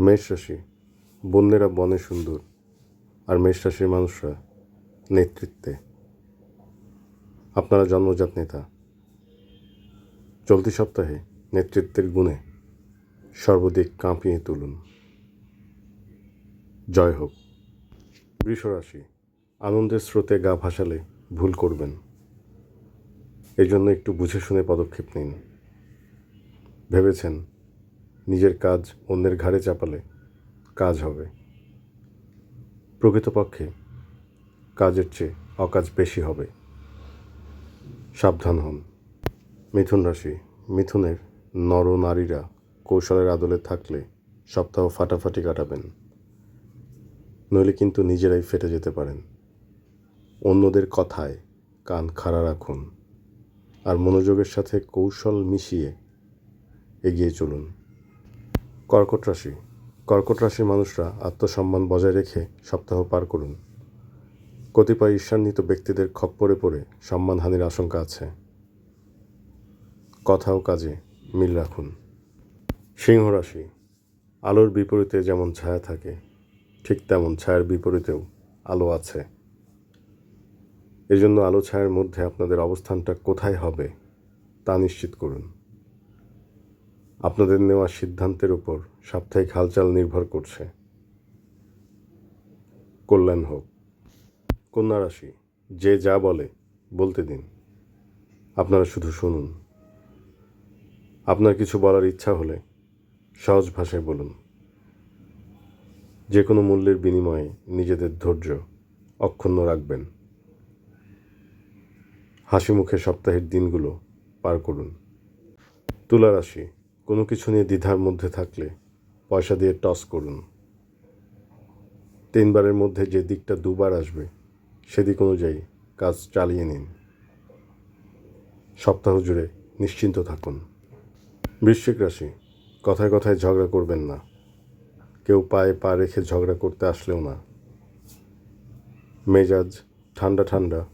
মেষ রাশি, বন্যেরা বনে সুন্দর আর মেষ রাশির মানুষরা নেতৃত্বে। আপনারা জন্মজাত নেতা। চলতি সপ্তাহে নেতৃত্বের গুণে সর্বদিক কাঁপিয়ে তুলুন। জয় হোক। বৃষ রাশি, আনন্দের স্রোতে গা ভাসালে ভুল করবেন। এই জন্য একটু বুঝে শুনে পদক্ষেপ নিন। ভেবেছেন নিজের কাজ অন্যের ঘাড়ে চাপালে কাজ হবে। প্রকৃতপক্ষে কাজের চেয়ে অকাজ বেশি হবে। সাবধান হন। মিথুন রাশি, মিথুনের নর নারীরা কৌশলের আদলে থাকলে সপ্তাহ ফাটাফাটি কাটাবেন। নইলে কিন্তু নিজেরাই ফেটে যেতে পারেন। অন্যদের কথায় কান খাড়া রাখুন। আর মনোযোগের সাথে কৌশল মিশিয়ে এগিয়ে চলুন। কর্কট রাশি। কর্কট রাশির মানুষরা আত্মসম্মান বজায় রেখে সপ্তাহ পার করুন। কতিপয় ঈর্ষান্বিত ব্যক্তিদের খপ্পরে পড়ে সম্মানহানির আশঙ্কা আছে। কথা ও কাজে মিল রাখুন। সিংহ রাশি, আলোর বিপরীতে যেমন ছায়া থাকে, ঠিক তেমন ছায়ার বিপরীতেও আলো আছে। এজন্য আলো ছায়ার মধ্যে আপনাদের অবস্থানটা কোথায় হবে তা নিশ্চিত করুন। আপনাদের নেওয়া সিদ্ধান্তের উপর সাপ্তাহিক হালচাল নির্ভর করছে। কল্যাণ হোক। কন্যা রাশি, যে যা বলে, বলতে দিন। আপনারা শুধু শুনুন। আপনার কিছু বলার ইচ্ছা হলে সহজ ভাষায় বলুন। যে কোনো মূল্যের বিনিময়ে নিজেদের ধৈর্য অক্ষুণ্ণ রাখবেন। হাসি মুখে সপ্তাহের দিনগুলো পার করুন। তুলা রাশি কোনো কিছু নিয়ে দ্বিধার মধ্যে থাকলে পয়সা দিয়ে টস করুন। তিনবারের মধ্যে যে দিকটা দুবার আসবে, সেদিক অনুযায়ী কাজ চালিয়ে নিন। সপ্তাহ জুড়ে নিশ্চিন্ত থাকুন। বৃশ্চিক রাশি, কথায় কথায় ঝগড়া করবেন না। কেউ পায়ে পা রেখে ঝগড়া করতে আসলেও না। মেজাজ ঠান্ডা ঠান্ডা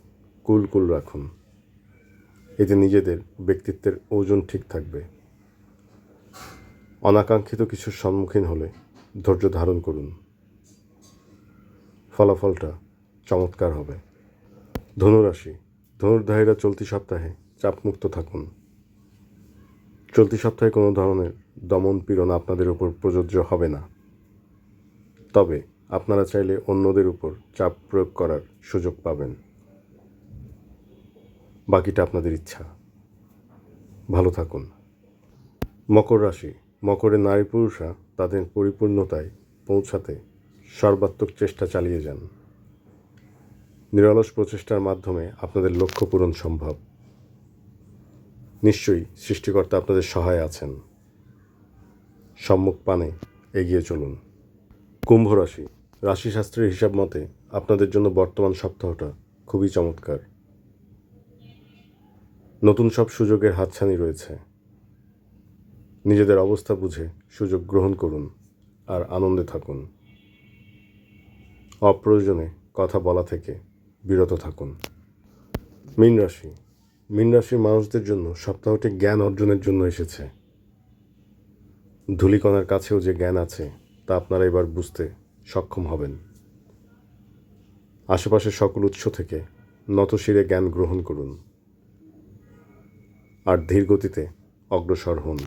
কুল কুল রাখুন। এতে নিজেদের ব্যক্তিত্বের ওজন ঠিক থাকবে। অনাকাঙ্ক্ষিত কিছুর সম্মুখীন হলে ধৈর্য ধারণ করুন। ফলাফলটা চমৎকার হবে। ধনুরাশি, ধনুর্ধারীরা চলতি সপ্তাহে চাপমুক্ত থাকুন। চলতি সপ্তাহে কোনো ধরনের দমন পীড়ন আপনাদের উপর প্রযোজ্য হবে না। তবে আপনারা চাইলে অন্যদের উপর চাপ প্রয়োগ করার সুযোগ পাবেন। বাকিটা আপনাদের ইচ্ছা। ভালো থাকুন। মকর রাশি মকরের নারী পুরুষরা তাদের পরিপূর্ণতায় পৌঁছাতে সর্বাত্মক চেষ্টা চালিয়ে যান। নিরলস প্রচেষ্টার মাধ্যমে আপনাদের লক্ষ্য পূরণ সম্ভব। নিশ্চয়ই সৃষ্টিকর্তা আপনাদের সহায় আছেন। সম্মুখ পানে এগিয়ে চলুন। কুম্ভ রাশি। রাশিশাস্ত্রের হিসাব মতে আপনাদের জন্য বর্তমান সপ্তাহটা খুবই চমৎকার। নতুন সব সুযোগের হাতছানি রয়েছে। নিজেদের অবস্থা বুঝে সুযোগ গ্রহণ করুন আর আনন্দে থাকুন। অপ্রয়োজনে কথা বলা থেকে বিরত থাকুন। মীন রাশি। মীন রাশির মানুষদের জন্য সপ্তাহটি জ্ঞান অর্জনের জন্য এসেছে। ধূলিকণার কাছেও যে জ্ঞান আছে, তা আপনারা এবার বুঝতে সক্ষম হবেন। আশেপাশের সকল উৎস থেকে নতশিরে জ্ঞান গ্রহণ করুন। আর ধীর গতিতে অগ্রসর হন।